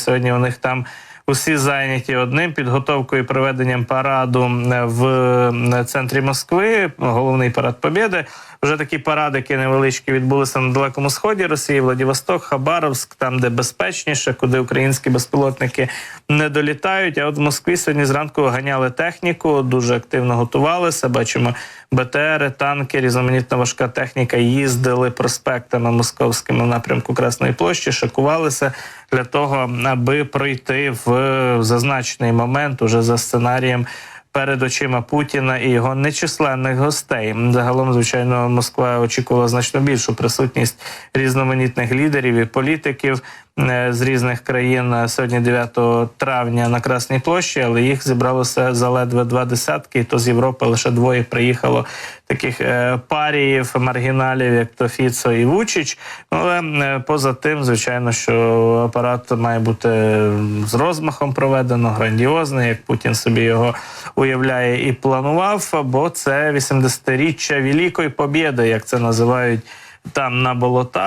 Сьогодні у них там усі зайняті одним підготовкою і проведенням параду е, в е, центрі Москви. Головний парад Побєди. Вже такі парадики невеличкі відбулися на далекому сході Росії, Владивосток, Хабаровськ, там де безпечніше, куди українські безпілотники не долітають. А от в Москві сьогодні зранку ганяли техніку, дуже активно готувалися. Бачимо БТРи, танки, різноманітна важка техніка їздили проспектами московськими в напрямку Красної площі, шикувалися для того, аби пройти в зазначений момент уже за сценарієм. Перед очима Путіна і його нечисленних гостей. Загалом, звичайно, Москва очікувала значно більшу присутність різноманітних лідерів і політиків з різних країн е, сьогодні, 9 травня, на Красній площі, але їх зібралося заледве два десятки. І то з Європи лише двоє приїхало таких е, паріїв, маргіналів, як то Фіцо і Вучич. Ну, Але е, поза тим, звичайно, що апарат має бути з розмахом проведено, грандіозний, як Путін собі його уявляє і планував. Бо це 80-річчя Великої Побєди, як це називають там на болотах.